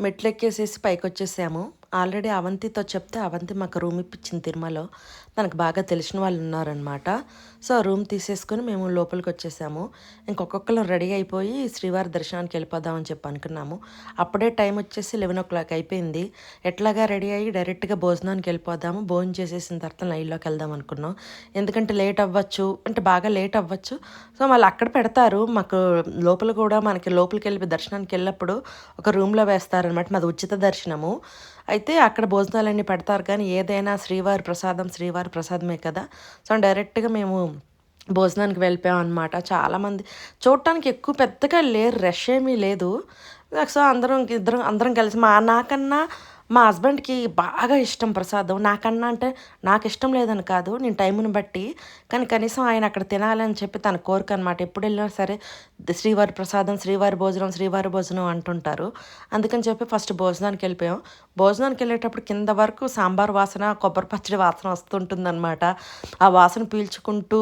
మెట్లు ఎక్కేసేసి పైకి వచ్చేసాము ఆల్రెడీ అవంతితో చెప్తే అవంతి మాకు రూమ్ ఇప్పించింది తిరుమలలో. తనకు బాగా తెలిసిన వాళ్ళు ఉన్నారనమాట సో రూమ్ తీసేసుకుని మేము లోపలికి వచ్చేసాము. ఇంకొకళ్ళు రెడీ అయిపోయి శ్రీవారి దర్శనానికి వెళ్ళిపోదామని చెప్పి అనుకున్నాము. అప్పుడే టైం వచ్చేసి లెవెన్ ఓ క్లాక్ అయిపోయింది. ఎట్లాగా రెడీ అయ్యి డైరెక్ట్గా భోజనానికి వెళ్ళిపోదాము. భోజనం చేసేసిన తర్వాత లైన్లోకి వెళ్దాం అనుకున్నాం. ఎందుకంటే లేట్ అవ్వచ్చు అంటే బాగా లేట్ అవ్వచ్చు. సో మళ్ళీ అక్కడ పెడతారు. మాకు లోపల కూడా మనకి లోపలికి వెళ్ళి దర్శనానికి వెళ్ళినప్పుడు ఒక రూమ్లో వేస్తారనమాట మాది ఉచిత దర్శనము. అయితే అక్కడ భోజనాలన్నీ పెడతారు కానీ ఏదైనా శ్రీవారి ప్రసాదం శ్రీవారి ప్రసాదమే కదా. సో డైరెక్ట్గా మేము భోజనానికి వెళ్ళిపోయామన్నమాట చాలామంది చూడటానికి ఎక్కువ పెద్దగా లేరు రష్ ఏమీ లేదు. సో అందరం ఇద్దరం అందరం కలిసి మా నాకన్నా మా హస్బెండ్కి బాగా ఇష్టం ప్రసాదం. నాకన్నా అంటే నాకు ఇష్టం లేదని కాదు నేను టైంను బట్టి. కానీ కనీసం ఆయన అక్కడ తినాలని చెప్పి తన కోరిక అనమాట ఎప్పుడు వెళ్ళినా సరే శ్రీవారి ప్రసాదం శ్రీవారి భోజనం శ్రీవారి భోజనం అంటుంటారు. అందుకని చెప్పి ఫస్ట్ భోజనానికి వెళ్ళిపోయాం. భోజనానికి వెళ్ళేటప్పుడు కింద వరకు సాంబార్ వాసన కొబ్బరి పచ్చడి వాసన వస్తుంటుందన్నమాట. ఆ వాసన పీల్చుకుంటూ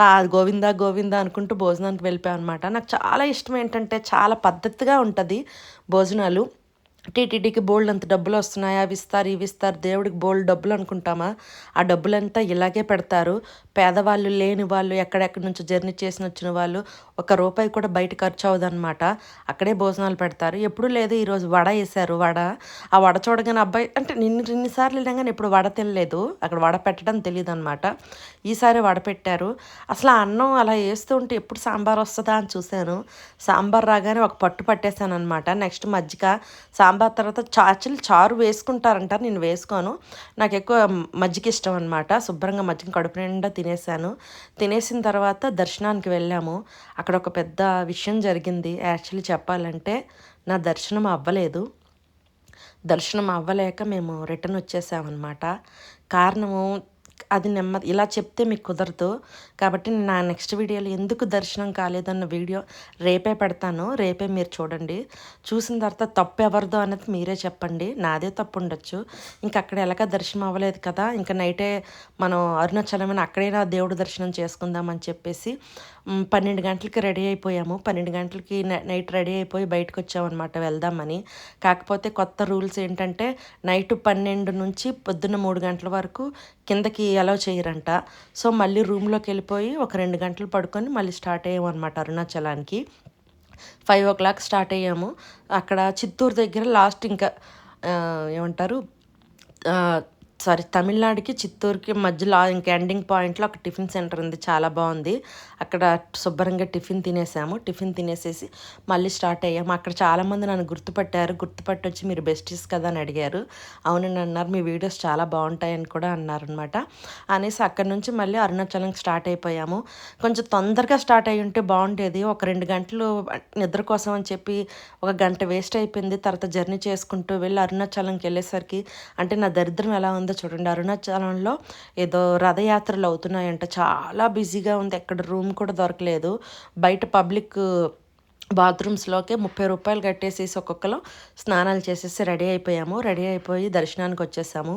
ఆ గోవిందా గోవిందా అనుకుంటూ భోజనానికి వెళ్ళిపోయాం అనమాట నాకు చాలా ఇష్టం ఏంటంటే చాలా పద్ధతిగా ఉంటుంది భోజనాలు. టీటీడీకి బోల్డ్ అంత డబ్బులు వస్తున్నాయి అవి ఇస్తారు ఇవి ఇస్తారు. దేవుడికి బోల్డ్ డబ్బులు అనుకుంటామా? ఆ డబ్బులంతా ఇలాగే పెడతారు. పేదవాళ్ళు లేని వాళ్ళు ఎక్కడెక్కడి నుంచి జర్నీ చేసిన వచ్చిన వాళ్ళు ఒక రూపాయి కూడా బయట ఖర్చు అవ్వదన్నమాట. అక్కడే భోజనాలు పెడతారు. ఎప్పుడు లేదు ఈరోజు వడ వేశారు వడ. ఆ వడ చూడగానే అబ్బాయి అంటే నిన్ను ఇన్నిసార్లు వెళ్ళాగానే ఇప్పుడు వడ తినలేదు. అక్కడ వడ పెట్టడం తెలియదు అనమాట ఈసారి వడ పెట్టారు. అసలు ఆ అన్నం అలా వేస్తూ ఉంటే ఎప్పుడు సాంబార్ వస్తుందా అని చూశాను. సాంబార్ రాగానే ఒక పట్టు పట్టేశాను అనమాట నెక్స్ట్ మజ్జిగ సాంబార్ తర్వాత చాచులు చారు వేసుకుంటారంటారు నేను వేసుకోను. నాకు ఎక్కువ మజ్జిగ ఇష్టం అనమాట శుభ్రంగా మజ్జిగ కడుపు నిండా తినేసాను. తినేసిన తర్వాత దర్శనానికి వెళ్ళాము. అక్కడ ఒక పెద్ద విషయం జరిగింది. యాక్చువల్లీ చెప్పాలంటే నా దర్శనం అవ్వలేదు. దర్శనం అవ్వలేక మేము రిటర్న్ వచ్చేసామన్నమాట. కారణము అది నెమ్మది ఇలా చెప్తే మీకు కుదరదు. కాబట్టి నేను నా నెక్స్ట్ వీడియోలో ఎందుకు దర్శనం కాలేదన్న వీడియో రేపే పెడతాను. రేపే మీరు చూడండి. చూసిన తర్వాత తప్పు ఎవరిదో అనేది మీరే చెప్పండి. నాదే తప్పు ఉండొచ్చు. ఇంకా అక్కడ ఎలాగ దర్శనం అవ్వలేదు కదా ఇంకా నైటే మనం అరుణాచలమైన అక్కడైనా దేవుడు దర్శనం చేసుకుందామని చెప్పేసి పన్నెండు గంటలకి రెడీ అయిపోయాము. పన్నెండు గంటలకి నైట్ రెడీ అయిపోయి బయటకు వచ్చామన్నమాట వెళ్దామని. కాకపోతే కొత్త రూల్స్ ఏంటంటే నైట్ పన్నెండు నుంచి పొద్దున్న మూడు గంటల వరకు కిందకి అలౌ చేయరంట. సో మళ్ళీ రూమ్లోకి వెళ్ళిపోయి ఒక రెండు గంటలు పడుకొని మళ్ళీ స్టార్ట్ అయ్యాము అనమాట అరుణాచలానికి. ఫైవ్ ఓ క్లాక్ స్టార్ట్ అయ్యాము. అక్కడ చిత్తూరు దగ్గర లాస్ట్ ఇంకా ఏమంటారు సారీ తమిళనాడుకి చిత్తూరుకి మధ్యలో ఇంకా ఎండింగ్ పాయింట్లో ఒక టిఫిన్ సెంటర్ ఉంది. చాలా బాగుంది. అక్కడ శుభ్రంగా టిఫిన్ తినేసాము. టిఫిన్ తినేసేసి మళ్ళీ స్టార్ట్ అయ్యాము. అక్కడ చాలామంది నన్ను గుర్తుపట్టారు. గుర్తుపట్టి వచ్చి మీరు బెస్టీస్ కదా అని అడిగారు. అవునని అన్నారు. మీ వీడియోస్ చాలా బాగుంటాయని కూడా అన్నారనమాట అనేసి అక్కడ నుంచి మళ్ళీ అరుణాచలం స్టార్ట్ అయిపోయాము. కొంచెం తొందరగా స్టార్ట్ అయ్యి ఉంటే బాగుండేది. ఒక రెండు గంటలు నిద్ర కోసం అని చెప్పి ఒక గంట వేస్ట్ అయిపోయింది. తర్వాత జర్నీ చేసుకుంటూ వెళ్ళి అరుణాచలంకి వెళ్ళేసరికి అంటే నా దరిద్రం ఎలా ఉంది చూడండి. అరుణాచలంలో ఏదో రథయాత్రలు అవుతున్నాయంట. చాలా బిజీగా ఉంది. ఎక్కడ రూమ్ కూడా దొరకలేదు. బయట పబ్లిక్ బాత్రూమ్స్లోకి ముప్పై రూపాయలు కట్టేసేసి ఒక్కొక్కరు స్నానాలు చేసేసి రెడీ అయిపోయాము. రెడీ అయిపోయి దర్శనానికి వచ్చేసాము.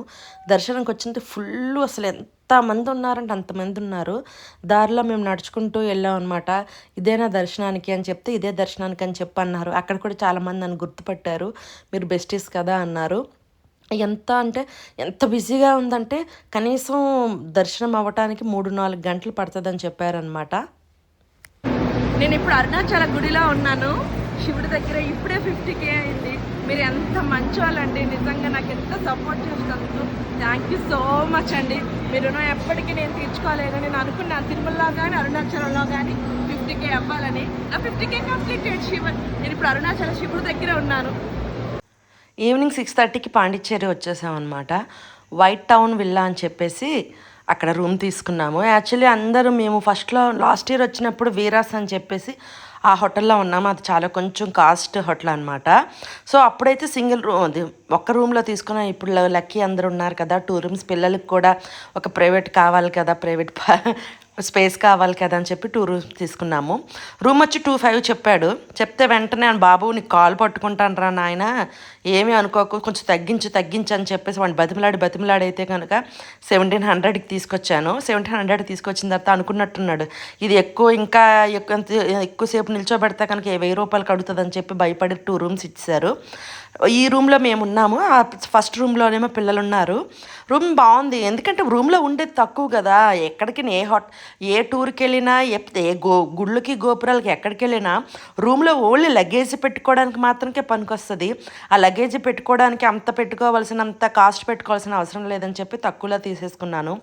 దర్శనానికి వచ్చింది ఫుల్ అసలు ఎంత మంది ఉన్నారంటే అంతమంది ఉన్నారు. దారిలో మేము నడుచుకుంటూ వెళ్ళాం అనమాట ఇదేనా దర్శనానికి అని చెప్తే ఇదే దర్శనానికి అని చెప్పి అన్నారు అక్కడ కూడా చాలామంది నన్ను గుర్తుపట్టారు. మీరు బెస్టీస్ కదా అన్నారు. ఎంత అంటే ఎంత బిజీగా ఉందంటే కనీసం దర్శనం అవ్వటానికి మూడు నాలుగు గంటలు పడుతుందని చెప్పారనమాట నేను ఇప్పుడు అరుణాచల గుడిలో ఉన్నాను. శివుడి దగ్గర ఇప్పుడే ఫిఫ్టీ కే అయింది. మీరు ఎంత మంచి వాళ్ళండి నిజంగా నాకు ఎంత సపోర్ట్ చేసినందుకు. థ్యాంక్ యూ సో మచ్ అండి. మీరు ఎప్పటికీ నేను తీర్చుకోలేను నేను అనుకున్నాను తిరుమలలో కానీ అరుణాచలంలో కానీ ఫిఫ్టీ కే అవ్వాలని. నా ఫిఫ్టీ కే కంప్లీట్ శివ. నేను ఇప్పుడు అరుణాచల శివుడి దగ్గర ఉన్నాను. ఈవినింగ్ సిక్స్ థర్టీకి పాండిచ్చేరి వచ్చేసామన్నమాట. వైట్ టౌన్ విల్లా అని చెప్పేసి అక్కడ రూమ్ తీసుకున్నాము. యాక్చువల్లీ అందరూ మేము ఫస్ట్లో లాస్ట్ ఇయర్ వచ్చినప్పుడు వీరాస్ అని చెప్పేసి ఆ హోటల్లో ఉన్నాము. అది చాలా కొంచెం కాస్ట్ హోటల్ అనమాట సో అప్పుడైతే సింగిల్ రూమ్ అది ఒక్క రూమ్లో తీసుకున్నాం ఇప్పుడు లక్కీ అందరు ఉన్నారు కదా టూ రూమ్స్ పిల్లలకి కూడా ఒక ప్రైవేట్ కావాలి కదా ప్రైవేట్ స్పేస్ కావాలి కదా అని చెప్పి టూ రూమ్స్ తీసుకున్నాము. రూమ్ వచ్చి టూ ఫైవ్ చెప్పాడు. చెప్తే వెంటనే బాబు నీకు కాల్ పట్టుకుంటాను రా నాయన. ఏమీ అనుకోకు కొంచెం తగ్గించు తగ్గించు అని చెప్పేసి వాడిని బతిమలాడి బతిమలాడి అయితే కనుక సెవెంటీన్ హండ్రెడ్కి తీసుకొచ్చాను. సెవెంటీన్ హండ్రెడ్ తీసుకొచ్చిన తర్వాత అనుకున్నట్టున్నాడు. ఇది ఎక్కువ ఇంకా ఎక్కువ ఎక్కువసేపు నిల్చోబెడితే కనుక వెయ్యి రూపాయలు కడుతుందని చెప్పి భయపడి టూ రూమ్స్ ఇచ్చారు ఈ రూమ్లో మేము ఉన్నాము ఆ ఫస్ట్ రూమ్లోనేమో పిల్లలు ఉన్నారు రూమ్ బాగుంది. ఎందుకంటే రూమ్లో ఉండేది తక్కువ కదా. ఎక్కడికి ఏ హాట్ ఏ టూర్కి వెళ్ళినా ఏ- ఏ గో గుళ్ళకి గోపురాలకి ఎక్కడికి వెళ్ళినా రూమ్లో ఓన్లీ లగేజ్ పెట్టుకోవడానికి మాత్రమే పనికొస్తుంది. ఆ లగేజ్ లగేజ్ పెట్టుకోవడానికి అంత పెట్టుకోవాల్సినంత కాస్ట్ పెట్టుకోవాల్సిన అవసరం లేదని చెప్పి తక్కువలో తీసేసుకున్నాను.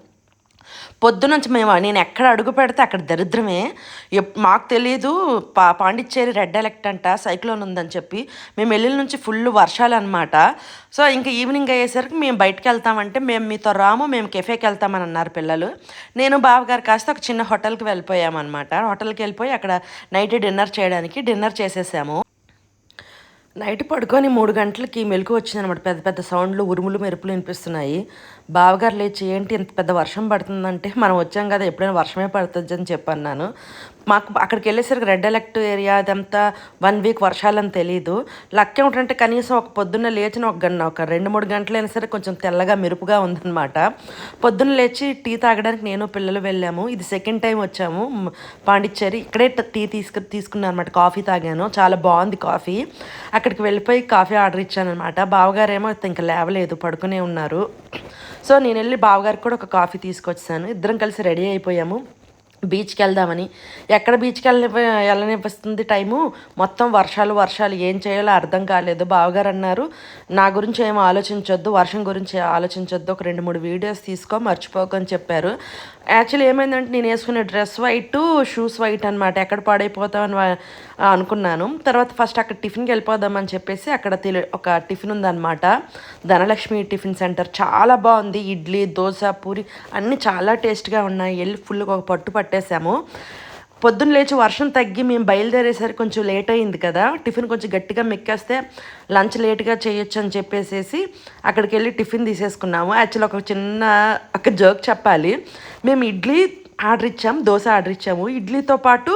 పొద్దునుంచి మేము నేను ఎక్కడ అడుగు పెడితే అక్కడ దరిద్రమే. ఎప్- మాకు తెలియదు పా పాండిచ్చేరి రెడ్ ఎలెక్ట్ అంట సైక్లోన్ ఉందని చెప్పి. మేము వెళ్ళిన నుంచి ఫుల్ వర్షాలు అనమాట సో ఇంకా ఈవినింగ్ అయ్యేసరికి మేము బయటకు వెళ్తామంటే మేము మీతో రాము మేము కెఫేకి వెళ్తామని అన్నారు పిల్లలు. నేను బావగారు కాస్త ఒక చిన్న హోటల్కి వెళ్ళిపోయామన్నమాట. హోటల్కి వెళ్ళిపోయి అక్కడ నైట్ డిన్నర్ చేయడానికి డిన్నర్ చేసేసాము. నైట్ పడుకొని మూడు గంటలకి మెలకు వచ్చిందనమాట. పెద్ద పెద్ద సౌండ్లు ఉరుములు మెరుపులు వినిపిస్తున్నాయి. బావగారు లేచి ఏంటి ఇంత పెద్ద వర్షం పడుతుందంటే మనం వచ్చాం కదా ఎప్పుడైనా వర్షమే పడుతుంది అని చెప్పన్నాను మాకు అక్కడికి వెళ్ళేసరికి రెడ్ ఎలెక్ట్ ఏరియా అదంతా వన్ వీక్ వర్షాలని తెలియదు లక్ ఏమిటంటే కనీసం ఒక పొద్దున్న లేచిన ఒక గంట ఒక రెండు మూడు గంటలైనా సరే కొంచెం తెల్లగా మెరుపుగా ఉందన్నమాట. పొద్దున్న లేచి టీ తాగడానికి నేను పిల్లలు వెళ్ళాము. ఇది సెకండ్ టైం వచ్చాము. పాండిచ్చేరి ఇక్కడే టీ తీసుకు తీసుకున్నాను అనమాట కాఫీ తాగాను. చాలా బాగుంది కాఫీ. అక్కడికి వెళ్ళిపోయి కాఫీ ఆర్డర్ ఇచ్చాను అనమాట బావగారేమో ఇంకా లేవలేదు పడుకునే ఉన్నారు. సో నేను వెళ్ళి బావగారికి కూడా ఒక కాఫీ తీసుకొచ్చాను. ఇద్దరం కలిసి రెడీ అయిపోయాము. బీచ్కి వెళ్దామని. ఎక్కడ బీచ్కి వెళ్ళని వెళ్ళనిపిస్తుంది టైము? మొత్తం వర్షాలు వర్షాలు. ఏం చేయాలో అర్థం కాలేదు. బావగారు అన్నారు నా గురించి ఏం ఆలోచించొద్దు. వర్షం గురించి ఆలోచించొద్దు. ఒక రెండు మూడు వీడియోస్ తీసుకో. మర్చిపోకని చెప్పారు. యాక్చువల్లీ ఏమైందంటే నేను వేసుకునే డ్రెస్ వైట్ షూస్ వైట్ అనమాట ఎక్కడ పాడైపోతామని అనుకున్నాను. తర్వాత ఫస్ట్ అక్కడ టిఫిన్కి వెళ్ళిపోదామని చెప్పేసి అక్కడ తెలి ఒక టిఫిన్ ఉందన్నమాట. Dhanalakshmi tiffin center. చాలా బాగుంది. ఇడ్లీ దోశ పూరి అన్నీ చాలా టేస్ట్గా ఉన్నాయి. వెళ్ళి ఫుల్గా ఒక పట్టు పట్టేసాము పొద్దున్న లేచి వర్షం తగ్గి మేము బయలుదేరేసరికి కొంచెం లేట్ అయింది కదా. టిఫిన్ కొంచెం గట్టిగా మెక్కేస్తే లంచ్ లేట్గా చేయొచ్చు అని చెప్పేసేసి అక్కడికి వెళ్ళి టిఫిన్ తీసేసుకున్నాము. యాక్చువల్ ఒక చిన్న ఒక జోక్ చెప్పాలి. మేము ఇడ్లీ ఆర్డర్ ఇచ్చాము దోశ ఆర్డర్ ఇచ్చాము. ఇడ్లీతో పాటు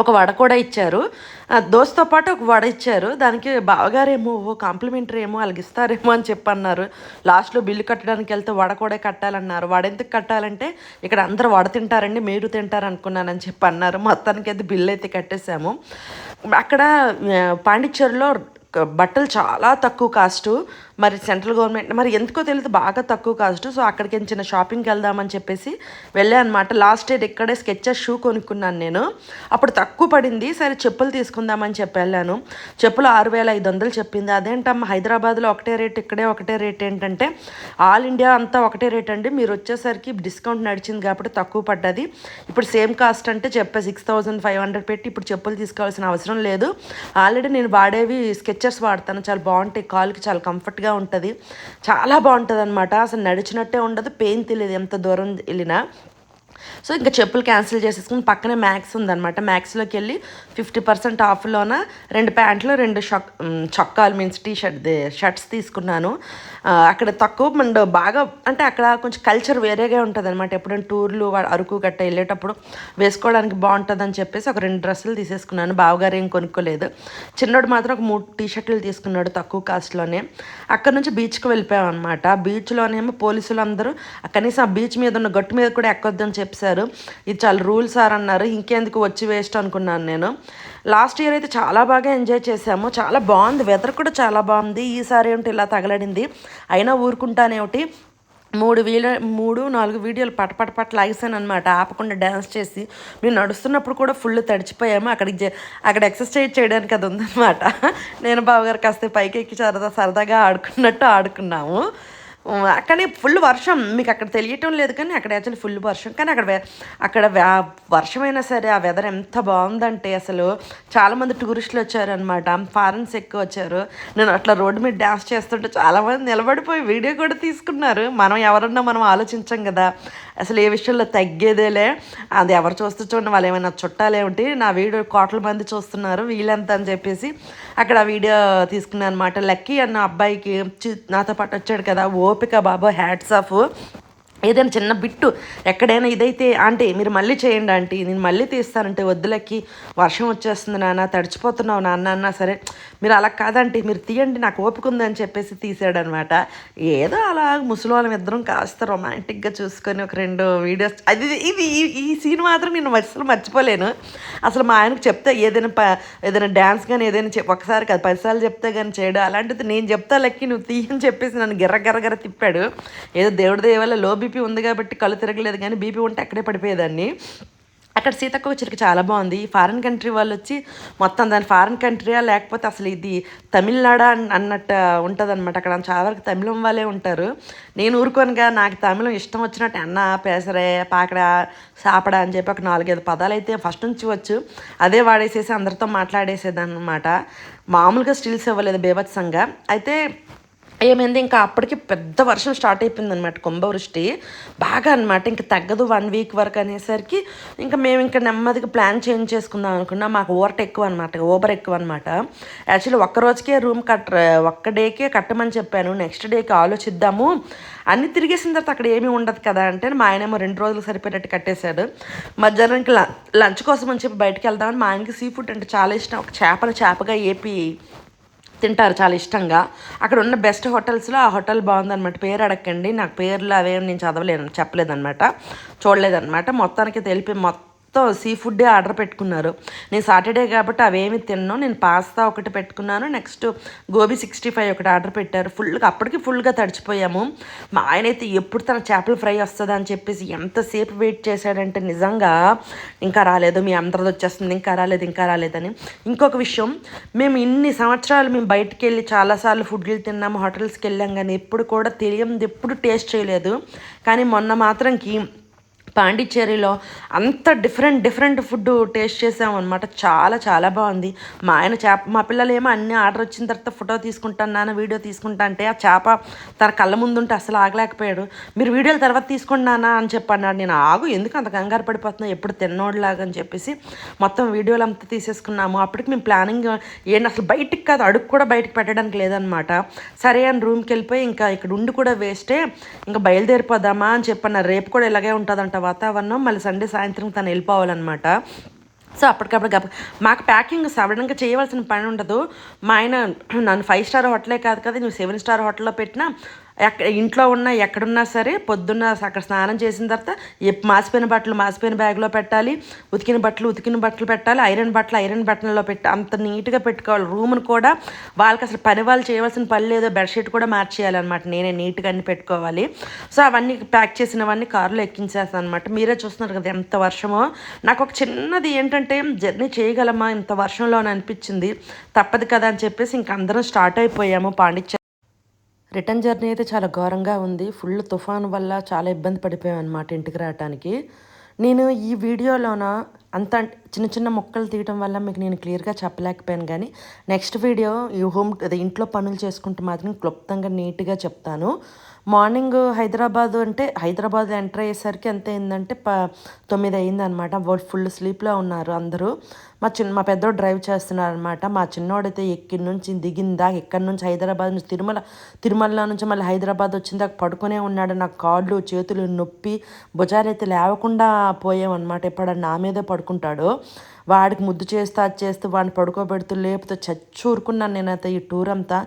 ఒక వడ కూడా ఇచ్చారు. దోశతో పాటు ఒక వడ ఇచ్చారు. దానికి బావగారేమో ఓ కాంప్లిమెంటరీ ఏమో అలగిస్తారేమో ఇస్తారేమో అని చెప్పి అన్నారు లాస్ట్లో బిల్లు కట్టడానికి వెళ్తే వడ కూడా కట్టాలన్నారు. వడ ఎందుకు కట్టాలంటే ఇక్కడ అందరూ వడ తింటారండి మీరు తింటారు అనుకున్నానని చెప్పి అన్నారు మొత్తానికి అయితే బిల్లు అయితే కట్టేశాము. అక్కడ పాండిచ్చేరిలో బట్టలు చాలా తక్కువ కాస్ట్. మరి సెంట్రల్ గవర్నమెంట్ మరి ఎందుకో తెలియదు బాగా తక్కువ కాస్ట్. సో అక్కడికి చిన్న షాపింగ్కి వెళ్దామని చెప్పేసి వెళ్ళాను అనమాట లాస్ట్ ఇయర్ ఇక్కడే స్కెచెస్ షూ కొనుక్కున్నాను నేను. అప్పుడు తక్కువ పడింది. సరే చెప్పులు తీసుకుందామని చెప్పి వెళ్ళాను. చెప్పులు ఆరు వేల ఐదు వందలు చెప్పింది. అదేంటమ్మా హైదరాబాద్లో ఒకటే రేట్ ఇక్కడే ఒకటే రేట్ ఏంటంటే ఆల్ ఇండియా అంతా ఒకటే రేట్ అండి. మీరు వచ్చేసరికి డిస్కౌంట్ నడిచింది కాబట్టి తక్కువ పడ్డది. ఇప్పుడు సేమ్ కాస్ట్ అంటే చెప్పే సిక్స్ థౌజండ్ ఫైవ్ హండ్రెడ్ పెట్టి ఇప్పుడు చెప్పులు తీసుకోవాల్సిన అవసరం లేదు. ఆల్రెడీ నేను వాడేవి స్కెచర్స్ వాడతాను. చాలా బాగుంటాయి. కాలుకి చాలా కంఫర్ట్గా ఉంటుంది. చాలా బాగుంటుంది అనమాట అసలు నడిచినట్టే ఉండదు. పెయిన్ తెలియదు. ఎంత దూరం వెళ్ళినా. సో ఇంకా చెప్పులు క్యాన్సిల్ చేసేసుకుని పక్కనే మ్యాక్స్ ఉందన్నమాట. మ్యాక్స్లోకి వెళ్ళి ఫిఫ్టీ పర్సెంట్ ఆఫ్లోన రెండు ప్యాంట్లు రెండు షక్ చొక్కాలు మీన్స్ టీ షర్ట్ షర్ట్స్ తీసుకున్నాను. అక్కడ తక్కువ మండ్ బాగా అంటే అక్కడ కొంచెం కల్చర్ వేరేగా ఉంటుంది అనమాట ఎప్పుడైనా టూర్లు అరకు గట్ట వెళ్ళేటప్పుడు వేసుకోవడానికి బాగుంటుందని చెప్పేసి ఒక రెండు డ్రెస్సులు తీసేసుకున్నాను. బావగారు ఏం కొనుక్కోలేదు. చిన్నోడు మాత్రం ఒక మూడు టీ షర్ట్లు తీసుకున్నాడు తక్కువ కాస్ట్లోనే అక్కడ నుంచి బీచ్కి వెళ్ళిపోయాం అనమాట బీచ్లోనేమో పోలీసులు అందరూ కనీసం ఆ బీచ్ మీద ఉన్న గట్టు మీద కూడా ఎక్కొద్దని చెప్పి చెప్పారు. ఇది చాలా రూల్స్ సార్ అన్నారు. ఇంకెందుకు వచ్చి వేస్ట్ అనుకున్నాను నేను. లాస్ట్ ఇయర్ అయితే చాలా బాగా ఎంజాయ్ చేసాము చాలా బాగుంది. వెదర్ కూడా చాలా బాగుంది. ఈసారి ఏమిటి ఇలా తగలడింది? అయినా ఊరుకుంటానేమిటి? మూడు వీల మూడు నాలుగు వీడియోలు పట పట లాగేసాను అనమాట ఆపకుండా డ్యాన్స్ చేసి. మేము నడుస్తున్నప్పుడు కూడా ఫుల్ తడిచిపోయాము. అక్కడికి అక్కడ ఎక్సర్సైజ్ చేయడానికి అది ఉందన్నమాట. నేను బావగారు కాస్త పైకి ఎక్కి సరదా సరదాగా ఆడుకున్నట్టు ఆడుకున్నాము. అక్కడే కానీ ఫుల్ వర్షం. మీకు అక్కడ తెలియటం లేదు కానీ అక్కడ యాక్చువల్లీ ఫుల్ వర్షం. కానీ అక్కడ వే- అక్కడ వర్షమైనా సరే ఆ వెదర్ ఎంత బాగుందంటే అసలు చాలామంది టూరిస్టులు వచ్చారనమాట ఫారెన్స్ ఎక్కువ వచ్చారు. నేను అట్లా రోడ్డు మీద డ్యాన్స్ చేస్తుంటే చాలామంది నిలబడిపోయి వీడియో కూడా తీసుకున్నారు. మనం ఎవరన్నా మనం ఆలోచించాం కదా. అసలు ఏ విషయంలో తగ్గేదేలే. అది ఎవరు చూస్తూ చూడండి వాళ్ళు ఏమైనా చుట్టాలేమిటి? నా వీడియో కోట్ల మంది చూస్తున్నారు. వీళ్ళంత అని చెప్పేసి అక్కడ ఆ వీడియో తీసుకున్నాను అనమాట లక్కీ అన్న అబ్బాయికి నాతో పాటు వచ్చాడు కదా ఓపిక బాబు హ్యాట్స్ ఆఫ్. ఏదైనా చిన్న బిట్టు ఎక్కడైనా ఇదైతే ఆంటీ మీరు మళ్ళీ చేయండి ఆంటీ నేను మళ్ళీ తీస్తానంటే వద్దులకి వర్షం వచ్చేస్తుంది నాన్న తడిచిపోతున్నావు నాన్న అన్నా సరే మీరు అలా కాదంటే మీరు తీయండి నాకు ఓపిక ఉందని చెప్పేసి తీసాడనమాట. ఏదో అలా ముసలి ఇద్దరం కాస్త రొమాంటిక్గా చూసుకొని ఒక రెండు వీడియోస్ అది ఇది ఈ- ఈ సీన్ మాత్రం నేను అసలు మర్చిపోలేను. అసలు మా ఆయనకు చెప్తే ఏదైనా ప ఏదైనా డ్యాన్స్ కానీ ఏదైనా ఒకసారి కాదు పదిసార్లు చెప్తే కానీ చేయడు అలాంటిది నేను చెప్తా లెక్కి నువ్వు తీయని చెప్పేసి నన్ను గిర్ర గిర్ర గిర్ర తిప్పాడు. ఏదో దేవుడి దయ లోబి బీపీ ఉంది కాబట్టి కళ్ళు తిరగలేదు కానీ బీపీ ఉంటే అక్కడే పడిపోయేదాన్ని. అక్కడ సీతక్క చిరుకు చాలా బాగుంది. ఈ ఫారిన్ కంట్రీ వాళ్ళు వచ్చి మొత్తం దాని ఫారిన్ కంట్రీయా లేకపోతే అసలు ఇది తమిళనాడా అన్నట్టు ఉంటుంది అనమాట అక్కడ చాలా వరకు తమిళం వాళ్ళే ఉంటారు. నేను ఊరుకోనుగా నాకు తమిళం ఇష్టం వచ్చినట్టు అన్న పేసరే పాకడ సాపడ అని చెప్పి ఒక నాలుగైదు పదాలు అయితే ఫస్ట్ నుంచి వచ్చు. అదే వాడేసేసి అందరితో మాట్లాడేసేదాన్ని అనమాట మామూలుగా స్టిల్స్ ఇవ్వలేదు బేభత్సంగా అయితే ఏమైంది ఇంకా అప్పటికి పెద్ద వర్షం స్టార్ట్ అయిపోయింది అనమాట కుంభవృష్టి బాగా అనమాట ఇంకా తగ్గదు వన్ వీక్ వరకు అనేసరికి ఇంకా మేము ఇంకా నెమ్మదిగా ప్లాన్ చేంజ్ చేసుకుందాం అనుకున్నా. మాకు ఓవర్ట్ ఎక్కువ అనమాట ఓబర్ ఎక్కువ అనమాట యాక్చువల్లీ ఒక్క రోజుకే రూమ్ కట్ ఒక్క డేకే కట్టమని చెప్పాను. నెక్స్ట్ డేకి ఆలోచిద్దాము. అన్ని తిరిగేసిన తర్వాత అక్కడ ఏమీ ఉండదు కదా అంటే మా ఆయనేమో రెండు రోజులు సరిపోయేటట్టు కట్టేశాడు. మధ్యాహ్నానికి ల- లంచ్ కోసం అని చెప్పి బయటకు వెళ్దామని మా ఆయనకి సీ ఫుడ్ అంటే చాలా ఇష్టం. ఒక చేపను చేపగా ఏపి తింటారు చాలా ఇష్టంగా. అక్కడ ఉన్న బెస్ట్ హోటల్స్లో ఆ హోటల్ బాగుందన్నమాట. పేరు అడగండి నాకు పేర్లు అవేం నేను చదవలేను చెప్పలేదన్నమాట. చూడలేదన్నమాట. మొత్తానికి తెలిపి మొత్తం సీ ఫుడ్డే ఆర్డర్ పెట్టుకున్నారు. నేను సాటర్డే కాబట్టి అవేమి తిన్నాను నేను పాస్తా ఒకటి పెట్టుకున్నాను. నెక్స్ట్ గోబీ సిక్స్టీ ఫైవ్ ఒకటి ఆర్డర్ పెట్టారు. ఫుల్గా అప్పటికి ఫుల్గా తడిచిపోయాము. మా ఆయన అయితే ఎప్పుడు తన చేపల ఫ్రై వస్తుందని అని చెప్పేసి ఎంతసేపు వెయిట్ చేశాడంటే నిజంగా ఇంకా రాలేదు. మీ అందరిది వచ్చేస్తుంది. ఇంకా రాలేదు. ఇంకా రాలేదని. ఇంకొక విషయం. మేము ఇన్ని సంవత్సరాలు మేము బయటికి వెళ్ళి చాలాసార్లు ఫుడ్లు తిన్నాము. హోటల్స్కి వెళ్ళాం కానీ ఎప్పుడు కూడా తెలియంది ఎప్పుడు టేస్ట్ చేయలేదు. కానీ మొన్న మాత్రంకి పాండిచ్చేరిలో అంత డిఫరెంట్ డిఫరెంట్ ఫుడ్ టేస్ట్ చేసామన్నమాట. చాలా చాలా బాగుంది. మా ఆయన చేప మా పిల్లలు ఏమో అన్ని ఆర్డర్ వచ్చిన తర్వాత ఫోటో తీసుకుంటాను నాన్న వీడియో తీసుకుంటా అంటే ఆ చేప తన కళ్ళ ముందు ఉంటే అసలు ఆగలేకపోయాడు. మీరు వీడియోల తర్వాత తీసుకోండి నాన్న అని చెప్పన్నాడు. నేను ఆగు ఎందుకు అంత కంగారు పడిపోతున్నా ఎప్పుడు తిన్నోడులాగా అని చెప్పేసి మొత్తం వీడియోలు అంతా తీసేసుకున్నాము. అప్పటికి మేము ప్లానింగ్ ఏంటి? అసలు బయటికి కాదు అడుగు కూడా బయటకు పెట్టడానికి లేదనమాట సరే అని రూమ్కి వెళ్ళిపోయి ఇంకా ఇక్కడ ఉండి కూడా వేస్టే ఇంకా బయలుదేరిపోదామా అని చెప్పన్నారు. రేపు కూడా ఇలాగే ఉంటుందంట వాతావరణం మళ్ళీ సండే సాయంత్రం తను వెళ్ళిపోవాలన్నమాట. సో అప్పటికప్పుడు మాకు ప్యాకింగ్ సడన్గా చేయవలసిన పని ఉండదు. మా ఆయన నన్ను ఫైవ్ స్టార్ హోటలే కాదు కదా నువ్వు సెవెన్ స్టార్ హోటల్లో పెట్టినా ఎక్కడ ఇంట్లో ఉన్నా ఎక్కడున్నా సరే పొద్దున్న అక్కడ స్నానం చేసిన తర్వాత మాసిపోయిన బట్టలు మాసిపోయిన బ్యాగ్లో పెట్టాలి. ఉతికిన బట్టలు ఉతికిన బట్టలు పెట్టాలి. ఐరన్ బట్టలు ఐరన్ బట్టలలో పెట్టి అంత నీట్గా పెట్టుకోవాలి. రూమ్ను కూడా వాళ్ళకి అసలు పని వాళ్ళు చేయవలసిన పని లేదో. బెడ్షీట్ కూడా మార్చేయాలన్నమాట. నేనే నీట్గా అన్ని పెట్టుకోవాలి. సో అవన్నీ ప్యాక్ చేసినవన్నీ కారులో ఎక్కించేస్తాను అనమాట మీరే చూస్తున్నారు కదా ఎంత వర్షమో. నాకు ఒక చిన్నది ఏంటంటే జర్నీ చేయగలమా? ఇంత వర్షంలో అని అనిపించింది. తప్పదు కదా అని చెప్పేసి ఇంక అందరం స్టార్ట్ అయిపోయాము. పాండిచ్చేరి రిటర్న్ జర్నీ అయితే చాలా ఘోరంగా ఉంది. ఫుల్ తుఫాన్ వల్ల చాలా ఇబ్బంది పడిపోయాం అనమాట ఇంటికి రావడానికి నేను ఈ వీడియోలోన అంత చిన్న చిన్న మొక్కలు తీయటం వల్ల మీకు నేను క్లియర్గా చెప్పలేకపోయాను కానీ నెక్స్ట్ వీడియో ఈ హోమ్ అదే ఇంట్లో పనులు చేసుకుంటూ మాత్రం క్లుప్తంగా నీట్గా చెప్తాను. మార్నింగ్ హైదరాబాద్ అంటే హైదరాబాద్ ఎంటర్ అయ్యేసరికి ఎంత అయిందంటే ప తొమ్మిది అయిందనమాట వాళ్ళు ఫుల్ స్లీప్లో ఉన్నారు అందరూ. మా చిన్న మా పెద్దోడు డ్రైవ్ చేస్తున్నారు అనమాట మా చిన్నోడైతే ఎక్కడి నుంచి దిగిందా ఎక్కడి నుంచి హైదరాబాద్ నుంచి తిరుమల తిరుమల నుంచి మళ్ళీ హైదరాబాద్ వచ్చిన దాకా పడుకునే ఉన్నాడు. నాకు కాళ్ళు చేతులు నొప్పి భుజాలైతే లేవకుండా పోయామన్నమాట. ఎప్పుడన్నా నా మీదే పడుకుంటాడు. వాడికి ముద్దు చేస్తూ అది చేస్తూ వాడిని పడుకోబెడుతూ లేపుతూ చచ్చూరుకున్నాను నేనైతే ఈ టూర్ అంతా.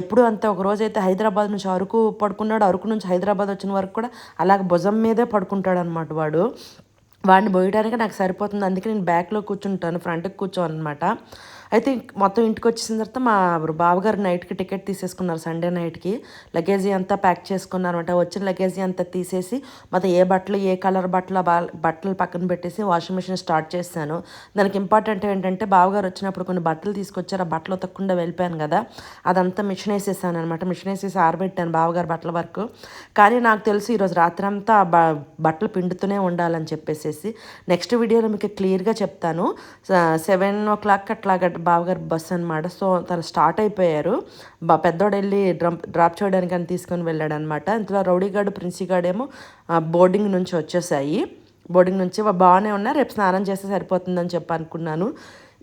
ఎప్పుడు అంతా ఒక రోజు అయితే హైదరాబాద్ నుంచి అరకు పడుకున్నాడు. అరకు నుంచి హైదరాబాద్ వచ్చిన వరకు కూడా అలాగ భుజం మీదే పడుకుంటాడు అనమాట వాడు. వాడిని పోయడానికి నాకు సరిపోతుంది అందుకే నేను బ్యాక్లో కూర్చుంటాను ఫ్రంట్కి కూర్చోను అనమాట అయితే మొత్తం ఇంటికి వచ్చేసిన తర్వాత మా బావగారు నైట్కి టికెట్ తీసేసుకున్నారు సండే నైట్కి లగేజీ అంతా ప్యాక్ చేసుకున్నారు అనమాట వచ్చిన లగేజీ అంతా తీసేసి మొత్తం ఏ బట్టలు ఏ కలర్ బట్టలు బట్టలు పక్కన పెట్టేసి వాషింగ్ మిషన్ స్టార్ట్ చేశాను. దానికి ఇంపార్టెంట్ ఏంటంటే బావగారు వచ్చినప్పుడు కొన్ని బట్టలు తీసుకొచ్చారు. ఆ బట్టలు ఉతకకుండా వెళ్ళిపోయాను కదా. అదంతా మిషన్ వేసేసాను అనమాట మిషన్ వేసేసి ఆరబెట్టాను బావగారు బట్టల వరకు. కానీ నాకు తెలుసు ఈరోజు రాత్రి అంతా బ- బట్టలు పిండుతూనే ఉండాలని చెప్పేసేసి. నెక్స్ట్ వీడియోలో మీకు క్లియర్గా చెప్తాను. సెవెన్ ఓ క్లాక్ అట్లాగా బావగారు బస్ అనమాట సో తను స్టార్ట్ అయిపోయారు. బా పెద్దోడు వెళ్ళి డ్రమ్ డ్రాప్ చేయడానికి అని తీసుకొని వెళ్ళాడు అనమాట ఇంతలో రౌడీగాడు ప్రిన్సిగాడేమో బోర్డింగ్ నుంచి వచ్చేసాయి. బోర్డింగ్ నుంచి బాగానే ఉన్నా రేపు స్నానం చేస్తే సరిపోతుందని చెప్పి అనుకున్నాను.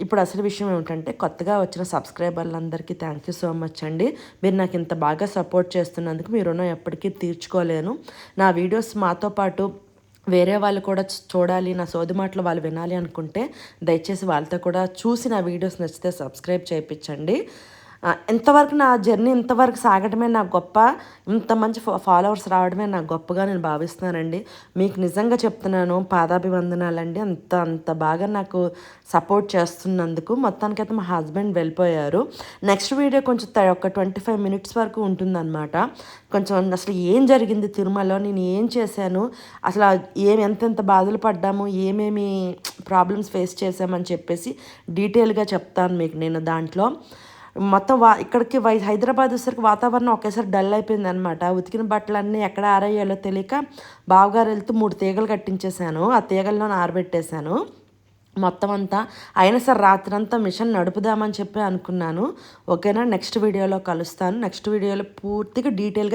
ఇప్పుడు అసలు విషయం ఏమిటంటే కొత్తగా వచ్చిన సబ్స్క్రైబర్లందరికీ థ్యాంక్ యూ సో మచ్ అండి. మీరు నాకు ఇంత బాగా సపోర్ట్ చేస్తున్నందుకు మీ రుణం ఎప్పటికీ తీర్చుకోలేను. నా వీడియోస్ మాతో పాటు వేరే వాళ్ళు కూడా చూడాలి నా సోది మాటలు వాళ్ళు వినాలి అనుకుంటే దయచేసి వాళ్ళతో కూడా చూసి నా వీడియోస్ నచ్చితే సబ్స్క్రైబ్ చేయించండి. ఎంతవరకు ఇంతవరకు నా జర్నీ ఇంతవరకు సాగడమే నాకు గొప్ప. ఇంత మంచి ఫాలోవర్స్ రావడమే నాకు గొప్పగా నేను భావిస్తున్నానండి. మీకు నిజంగా చెప్తున్నాను పాదాభివందనాలండి. అంత అంత బాగా నాకు సపోర్ట్ చేస్తున్నందుకు. మొత్తానికైతే మా హస్బెండ్ వెళ్ళిపోయారు. నెక్స్ట్ వీడియో కొంచెం ఒక ట్వంటీ ఫైవ్ మినిట్స్ వరకు ఉంటుందన్నమాట. కొంచెం అసలు ఏం జరిగింది తిరుమలలో నేను ఏం చేశాను అసలు ఏం ఎంతెంత బాధలు పడ్డాము ఏమేమి ప్రాబ్లమ్స్ ఫేస్ చేశామని చెప్పేసి డీటెయిల్గా చెప్తాను మీకు నేను దాంట్లో. మొత్తం వా ఇక్కడికి వై హైదరాబాద్ వచ్చేసరికి వాతావరణం ఒకేసారి డల్ అయిపోయింది అనమాట ఉతికిన బట్టలన్నీ ఎక్కడ ఆరేయాలో తెలియక బావగారు వెళ్తూ మూడు తీగలు కట్టించేశాను. ఆ తీగల్లో ఆరబెట్టేశాను. మొత్తం అంతా అయినా సరే రాత్రంతా మిషన్ నడుపుదామని చెప్పి అనుకున్నాను. ఓకేనా నెక్స్ట్ వీడియోలో కలుస్తాను. నెక్స్ట్ వీడియోలో పూర్తిగా డీటెయిల్గా